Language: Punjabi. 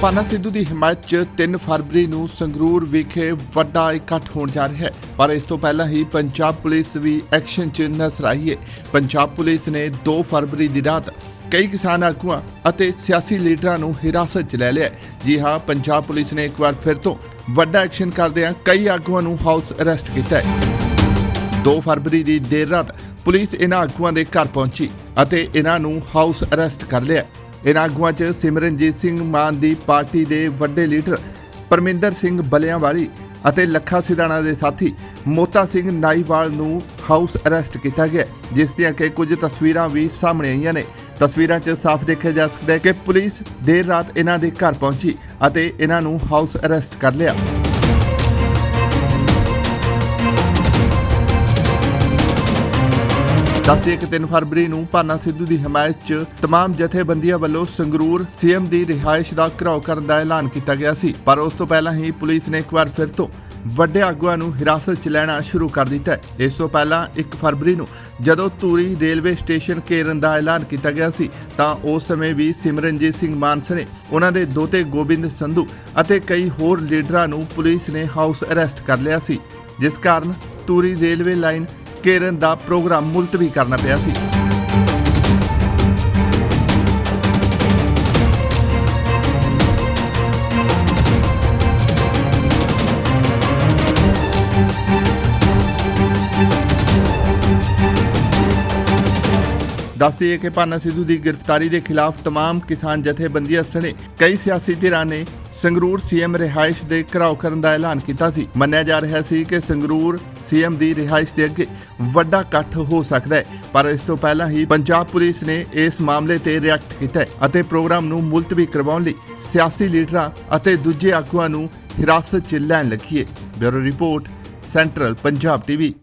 ਪਾਨਾ ਸਿੱਧੂ ਦੀ ਹਿਮਾਇਤ 'ਚ 3 ਫਰਵਰੀ ਨੂੰ ਸੰਗਰੂਰ ਵਿਖੇ ਵੱਡਾ ਇਕੱਠ ਹੋਣ ਜਾ ਰਿਹਾ ਹੈ। ਪਰ ਇਸ ਤੋਂ ਪਹਿਲਾਂ ਹੀ ਪੰਜਾਬ ਪੁਲਿਸ ਵੀ ਐਕਸ਼ਨ 'ਚ ਨਜ਼ਰ ਆਈ ਹੈ। ਪੰਜਾਬ ਪੁਲਿਸ ਨੇ 2 ਫਰਵਰੀ ਦੀ ਰਾਤ ਕਈ ਕਿਸਾਨ ਆਗੂਆਂ ਅਤੇ ਸਿਆਸੀ ਲੀਡਰਾਂ ਨੂੰ ਹਿਰਾਸਤ 'ਚ ਲੈ ਲਿਆ ਜੀ ਹਾਂ, ਪੰਜਾਬ ਪੁਲਿਸ ਨੇ ਇੱਕ ਵਾਰ ਫਿਰ ਤੋਂ ਵੱਡਾ ਐਕਸ਼ਨ ਕਰਦਿਆਂ ਕਈ ਆਗੂਆਂ ਨੂੰ ਹਾਊਸ ਅਰੈਸਟ ਕੀਤਾ ਹੈ। 2 ਫਰਵਰੀ ਦੀ ਦੇਰ ਰਾਤ ਪੁਲਿਸ ਇਹਨਾਂ ਆਗੂਆਂ ਦੇ ਘਰ ਪਹੁੰਚੀ ਅਤੇ ਇਹਨਾਂ ਨੂੰ ਹਾਊਸ ਅਰੈਸਟ ਕਰ ਲਿਆ ਇਹਨਾਂ ਆਗੂਆਂ 'ਚ ਸਿਮਰਨਜੀਤ ਸਿੰਘ ਮਾਨ ਦੀ ਪਾਰਟੀ ਦੇ ਵੱਡੇ ਲੀਡਰ ਪਰਮਿੰਦਰ ਸਿੰਘ ਬਲਿਆਂਵਾਲੀ ਅਤੇ ਲੱਖਾ ਸਿਧਾਣਾ ਦੇ ਸਾਥੀ ਮੋਤਾ ਸਿੰਘ ਨਾਈਵਾਲ ਨੂੰ ਹਾਊਸ ਅਰੈਸਟ ਕੀਤਾ ਗਿਆ, ਜਿਸ ਦੀਆਂ ਕਿ ਕੁਝ ਤਸਵੀਰਾਂ ਵੀ ਸਾਹਮਣੇ ਆਈਆਂ ਨੇ। ਤਸਵੀਰਾਂ 'ਚ ਸਾਫ਼ ਦੇਖਿਆ ਜਾ ਸਕਦਾ ਹੈ ਕਿ ਪੁਲਿਸ ਦੇਰ ਰਾਤ ਇਹਨਾਂ ਦੇ ਘਰ ਪਹੁੰਚੀ ਅਤੇ ਇਹਨਾਂ ਨੂੰ ਹਾਊਸ ਅਰੈਸਟ ਕਰ ਲਿਆ। ਦੱਸਦੇ ਕਿ 3 ਫਰਵਰੀ ਨੂੰ ਭਾਨਾ ਸਿੱਧੂ ਦੀ ਹਮਾਇਤ 'ਚ तमाम ਜਥੇਬੰਦੀਆਂ ਵੱਲੋਂ ਸੰਗਰੂਰ ਸੀਐਮ ਦੀ ਰਿਹਾਇਸ਼ ਦਾ ਘਿਰਾਓ ਕਰਨ ਦਾ ਐਲਾਨ ਕੀਤਾ ਗਿਆ ਸੀ ਪਰ ਉਸ ਤੋਂ ਪਹਿਲਾਂ ਹੀ ਪੁਲਿਸ ਨੇ ਇੱਕ ਵਾਰ ਫਿਰ ਤੋਂ ਵੱਡੇ ਆਗੂਆਂ ਨੂੰ ਹਿਰਾਸਤ 'ਚ ਲੈਣਾ ਸ਼ੁਰੂ ਕਰ ਦਿੱਤਾ ਹੈ ਇਸ ਤੋਂ ਪਹਿਲਾਂ 1 ਫਰਵਰੀ ਨੂੰ ਜਦੋਂ ਧੂਰੀ ਰੇਲਵੇ ਸਟੇਸ਼ਨ ਘੇਰਨ ਦਾ ਐਲਾਨ ਕੀਤਾ ਗਿਆ ਸੀ ਤਾਂ ਉਸ ਸਮੇਂ ਵੀ ਸਿਮਰਨਜੀਤ ਸਿੰਘ ਮਾਨਸ ਨੇ ਉਹਨਾਂ ਦੇ ਦੋਤੇ ਗੋਬਿੰਦ ਸੰਧੂ ਅਤੇ ਕਈ ਹੋਰ ਲੀਡਰਾਂ ਨੂੰ ਪੁਲਿਸ ਨੇ ਹਾਊਸ ਅਰੈਸਟ ਕਰ ਲਿਆ ਸੀ ਜਿਸ ਕਾਰਨ ਧੂਰੀ ਰੇਲਵੇ ਲਾਈਨ ਘੇਰਨ ਦਾ ਪ੍ਰੋਗਰਾਮ ਮੁਲਤਵੀ ਕਰਨਾ ਪਿਆ ਸੀ। ਦੱਸਦੀ ਹੈ ਕਿ ਪਾਨਾ ਸਿੱਧੂ ਦੀ ਗ੍ਰਿਫਤਾਰੀ ਦੇ ਖਿਲਾਫ तमाम ਕਿਸਾਨ ਜਥੇਬੰਦੀਆਂ ਸਣੇ ਕਈ ਸਿਆਸੀ ਧਿਰਾਂ ਨੇ ਸੰਗਰੂਰ ਸੀਐਮ ਰਿਹਾਇਸ਼ ਦੇ ਘਰਾਓ ਕਰਨ ਦਾ ਐਲਾਨ ਕੀਤਾ ਸੀ ਮੰਨਿਆ ਜਾ ਰਿਹਾ ਸੀ ਕਿ ਸੰਗਰੂਰ ਸੀਐਮ ਦੀ ਰਿਹਾਇਸ਼ ਦੇ ਅੱਗੇ ਵੱਡਾ ਇਕੱਠ ਹੋ ਸਕਦਾ ਹੈ ਪਰ ਇਸ ਤੋਂ ਪਹਿਲਾਂ ਹੀ ਪੰਜਾਬ ਪੁਲਿਸ ਨੇ ਇਸ ਮਾਮਲੇ ਤੇ ਰਿਐਕਟ ਕੀਤਾ ਹੈ ਅਤੇ ਪ੍ਰੋਗਰਾਮ ਨੂੰ ਮੁਲਤਵੀ ਕਰਵਾਉਣ ਲਈ ਸਿਆਸੀ ਲੀਡਰਾਂ ਅਤੇ ਦੂਜੇ ਆਗੂਆਂ ਨੂੰ ਹਿਰਾਸਤ 'ਚ ਲੈਣ ਲੱਗੀ ਹੈ bureau report central Punjab TV